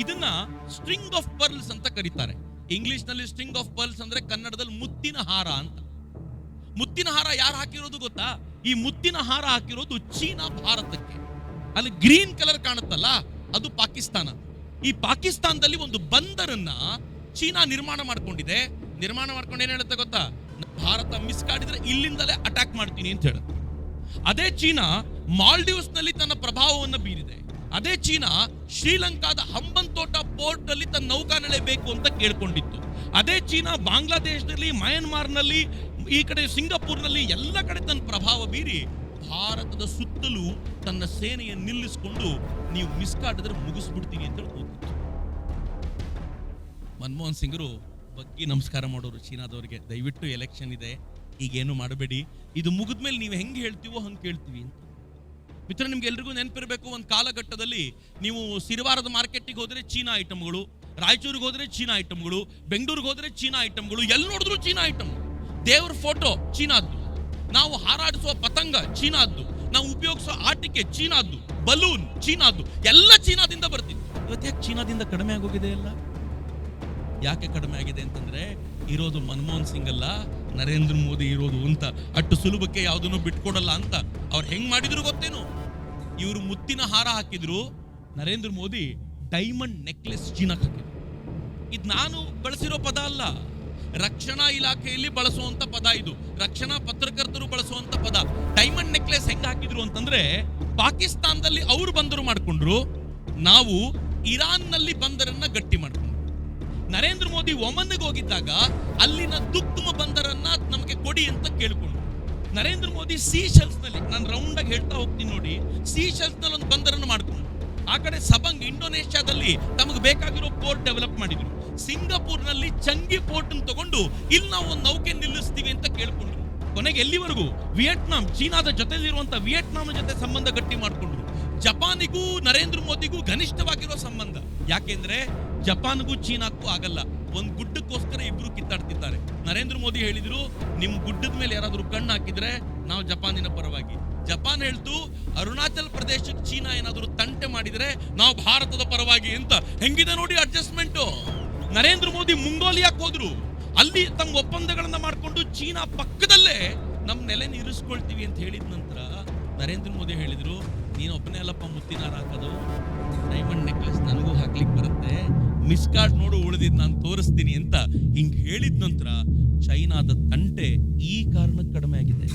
ಇದನ್ನ string of pearls ಅಂತ ಕರೀತಾರೆ. ಇಂಗ್ಲಿಷ್ನಲ್ಲಿ ಸ್ಟ್ರಿಂಗ್ ಆಫ್ ಪರ್ಲ್ಸ್ ಅಂದ್ರೆ ಕನ್ನಡದಲ್ಲಿ ಮುತ್ತಿನ ಹಾರ ಅಂತ. ಮುತ್ತಿನ ಹಾರ ಯಾರು ಹಾಕಿರೋದು ಗೊತ್ತಾ? ಈ ಮುತ್ತಿನ ಹಾರ ಹಾಕಿರೋದು ಚೀನಾ ಭಾರತಕ್ಕೆ. ಅಲ್ಲಿ ಗ್ರೀನ್ ಕಲರ್ ಕಾಣುತ್ತಲ್ಲ, ಅದು ಪಾಕಿಸ್ತಾನ. ಈ ಪಾಕಿಸ್ತಾನದಲ್ಲಿ ಒಂದು ಬಂದರನ್ನ ಚೀನಾ ನಿರ್ಮಾಣ ಮಾಡ್ಕೊಂಡಿದೆ. ನಿರ್ಮಾಣ ಮಾಡ್ಕೊಂಡು ಏನ್ ಹೇಳುತ್ತೆ ಗೊತ್ತಾ? ಭಾರತ ಮಿಸ್ ಕಾಡಿದ್ರೆ ಇಲ್ಲಿಂದಲೇ ಅಟ್ಯಾಕ್ ಮಾಡ್ತೀನಿ ಅಂತ ಹೇಳುತ್ತೆ. ಅದೇ ಚೀನಾ ಮಾಲ್ಡೀವ್ಸ್ನಲ್ಲಿ ತನ್ನ ಪ್ರಭಾವವನ್ನು ಬೀರಿದೆ. ಅದೇ ಚೀನಾ ಶ್ರೀಲಂಕಾದ ಹಂಬಂತೋಟ ಪೋರ್ಟ್ ಅಲ್ಲಿ ತನ್ನ ನೌಕಾನೆಲೆ ಬೇಕು ಅಂತ ಕೇಳ್ಕೊಂಡಿತ್ತು. ಅದೇ ಚೀನಾ ಬಾಂಗ್ಲಾದೇಶದಲ್ಲಿ ಮಯನ್ಮಾರ್ನಲ್ಲಿ, ಈ ಕಡೆ ಸಿಂಗಪೂರ್ನಲ್ಲಿ ಎಲ್ಲ ಕಡೆ ತನ್ನ ಪ್ರಭಾವ ಬೀರಿ ಭಾರತದ ಸುತ್ತಲೂ ತನ್ನ ಸೇನೆಯನ್ನು ನಿಲ್ಲಿಸಿಕೊಂಡು ನೀವು ಮಿಸ್ ಕಾಟಿದ್ರೆ ಮುಗಿಸ್ಬಿಡ್ತೀನಿ ಅಂತ ಹೋಗಿತ್ತು ಮನಮೋಹನ್ ಸಿಂಗರು, ಬಗ್ಗಿ ನಮಸ್ಕಾರ ಮಾಡೋರು ಚೀನಾದವರಿಗೆ. ದಯವಿಟ್ಟು ಎಲೆಕ್ಷನ್ ಇದೆ. ಈಗೇನು ಮಾಡಬೇಡಿ. ಇದು ಮುಗಿದ್ಮೇಲೆ ನೀವು ಹೆಂಗೆ ಹೇಳ್ತೀವೋ ಹಂಗೆ ಕೇಳ್ತೀವಿ ಅಂತ. ಮಿತ್ರ, ನಿಮ್ಗೆ ಎಲ್ರಿಗೂ ನೆನಪಿರಬೇಕು, ಒಂದು ಕಾಲಘಟ್ಟದಲ್ಲಿ ನೀವು ಸಿರಿವಾರದ ಮಾರ್ಕೆಟಿಗೆ ಹೋದ್ರೆ ಚೀನಾ ಐಟಮ್ಗಳು, ರಾಯಚೂರಿಗೆ ಹೋದ್ರೆ ಚೀನಾ ಐಟಮ್ಗಳು, ಬೆಂಗಳೂರಿಗೆ ಹೋದ್ರೆ ಚೀನಾ ಐಟಮ್ಗಳು ಎಲ್ಲಿ ನೋಡಿದ್ರು ಚೀನಾ ಐಟಮ್ ದೇವ್ರ ಫೋಟೋ ಚೀನಾದ್ದು. ನಾವು ಹಾರಾಡಿಸುವ ಪತಂಗ ಚೀನಾದ್ದು. ನಾವು ಉಪಯೋಗಿಸೋ ಆಟಿಕೆ ಚೀನಾದ್ದು. ಬಲೂನ್ ಚೀನಾದ್ದು. ಎಲ್ಲ ಚೀನಾದಿಂದ ಬರ್ತಿತ್ತು. ಇವತ್ತು ಯಾಕೆ ಚೀನಾದಿಂದ ಕಡಿಮೆ ಆಗೋಗಿದೆ ಎಲ್ಲ? ಯಾಕೆ ಕಡಿಮೆ ಆಗಿದೆ ಅಂತಂದ್ರೆ, ಇರೋದು ಮನಮೋಹನ್ ಸಿಂಗ್ ಅಲ್ಲ ನರೇಂದ್ರ ಮೋದಿ ಇರೋದು ಅಂತ, ಅಟ್ಟು ಸುಲಭಕ್ಕೆ ಯಾವುದನ್ನು ಬಿಟ್ಕೊಡಲ್ಲ ಅಂತ ಅವ್ರು ಹೆಂಗ್ ಮಾಡಿದ್ರು ಗೊತ್ತೇನು? ಇವರು ಮುತ್ತಿನ ಹಾರ ಹಾಕಿದ್ರು, ನರೇಂದ್ರ ಮೋದಿ ಡೈಮಂಡ್ ನೆಕ್ಲೆಸ್ ಚೀನಾಕ್ ಹಾಕಿದ್ರು. ಇದು ನಾನು ಬಳಸಿರೋ ಪದ ಅಲ್ಲ. ರಕ್ಷಣಾ ಇಲಾಖೆಯಲ್ಲಿ ಬಳಸುವಂತ ಪದ ಇದು. ರಕ್ಷಣಾ ಪತ್ರಕರ್ತರು ಬಳಸುವಂತ ಪದ. ಡೈಮಂಡ್ ನೆಕ್ಲೆಸ್ ಹೆಂಗ್ ಹಾಕಿದ್ರು ಅಂತಂದ್ರೆ, ಪಾಕಿಸ್ತಾನದಲ್ಲಿ ಅವರು ಬಂದರು ಮಾಡ್ಕೊಂಡ್ರು, ನಾವು ಇರಾನ್ನಲ್ಲಿ ಬಂದರನ್ನ ಗಟ್ಟಿ ಮಾಡ್ಕೊಂಡ್ರು. ನರೇಂದ್ರ ಮೋದಿ ಒಮನ್ಗೆ ಹೋಗಿದ್ದಾಗ ಅಲ್ಲಿನ ನಮಗೆ ಕೊಡಿ ಅಂತ ಕೇಳ್ಕೊಂಡ್ರು ನರೇಂದ್ರ ಮೋದಿ ಸೀಶೆಲ್ಸ್ನಲ್ಲಿ ನಾನು ರೌಂಡ್ ಆಗಿ ಹೇಳ್ತಾ ಹೋಗ್ತೀನಿ ನೋಡಿ ಸೀಶೆಲ್ಸ್ನಲ್ಲಿ ಒಂದು ಬಂದರನ್ನು ಮಾಡ್ಕೊಂಡ್ರು ಆ ಕಡೆ ಸಬಂಗ್ ಇಂಡೋನೇಷ್ಯಾದಲ್ಲಿ ತಮಗೆ ಬೇಕಾಗಿರೋ ಪೋರ್ಟ್ ಡೆವಲಪ್ ಮಾಡಿದ್ರು. ಸಿಂಗಾಪುರ್ನಲ್ಲಿ ಚಂಗಿ ಪೋರ್ಟ್ ತಗೊಂಡು ಇಲ್ಲಿ ನಾವು ಒಂದು ನೌಕೆ ನಿಲ್ಲಿಸ್ತೀವಿ ಅಂತ ಕೇಳ್ಕೊಂಡ್ರು ಕೊನೆಗೆ ಎಲ್ಲಿವರೆಗೂ? ವಿಯೆಟ್ನಾಂ, ಚೀನಾದ ಜೊತೆಲಿರುವಂತ ವಿಯೆಟ್ನಾಂ ಜೊತೆ ಸಂಬಂಧ ಗಟ್ಟಿ ಮಾಡ್ಕೊಂಡ್ರು ಜಪಾನಿಗೂ ನರೇಂದ್ರ ಮೋದಿಗೂ ಘನಿಷ್ಠವಾಗಿರೋ ಸಂಬಂಧ. ಯಾಕೆಂದ್ರೆ ಜಪಾನ್ಗೂ ಚೀನಾಕ್ಕೂ ಆಗಲ್ಲ, ಒಂದ್ ಕಿತ್ತಾಡ್ತಿದ್ದಾರೆ ನರೇಂದ್ರ ಮೋದಿ ಹೇಳಿದ್ರು, ನಿಮ್ ಗುಡ್ಡದ ಮೇಲೆ ಯಾರಾದ್ರೂ ಕಣ್ಣು ಹಾಕಿದ್ರೆ ನಾವು ಜಪಾನಿನ ಪರವಾಗಿ. ಜಪಾನ್ ಹೇಳ್ತು, ಅರುಣಾಚಲ್ ಪ್ರದೇಶಕ್ಕೆ ಚೀನಾ ಏನಾದರೂ ತಂಟೆ ಮಾಡಿದ್ರೆ ನಾವು ಭಾರತದ ಪರವಾಗಿ ಅಂತ. ಹೆಂಗಿದೆ ನೋಡಿ ಅಡ್ಜಸ್ಟ್ಮೆಂಟ್? ನರೇಂದ್ರ ಮೋದಿ ಮುಂಗೋಲಿಯಾಕ್ ಹೋದ್ರು. ಅಲ್ಲಿ ತಮ್ಮ ಒಪ್ಪಂದಗಳನ್ನ ಮಾಡ್ಕೊಂಡು ಚೀನಾ ಪಕ್ಕದಲ್ಲೇ ನಮ್ ನೆಲೆ ಇರಿಸ್ಕೊಳ್ತೀವಿ ಅಂತ ಹೇಳಿದ ನಂತರ ನರೇಂದ್ರ ಮೋದಿ ಹೇಳಿದ್ರು, ನೀನು ಒಬ್ಬನೇ ಅಲ್ಲಪ್ಪ, ಮುತ್ತಿನಾರ ಹಾಕೋದು. ಡೈಮಂಡ್ ನೆಕ್ಲೆಸ್ ನನಗೂ ಹಾಕ್ಲಿಕ್ಕೆ ಬರುತ್ತೆ. ಮಿಸ್ ಕಾರ್ಡ್ ನೋಡು ಉಳಿದಿದ್ ನಾನು ತೋರಿಸ್ತೀನಿ ಅಂತ ಹಿಂಗೆ ಹೇಳಿದ ನಂತರ ಚೈನಾದ ತಂಟೆ ಈ ಕಾರಣಕ್ಕೆ ಕಡಿಮೆ ಆಗಿದೆ.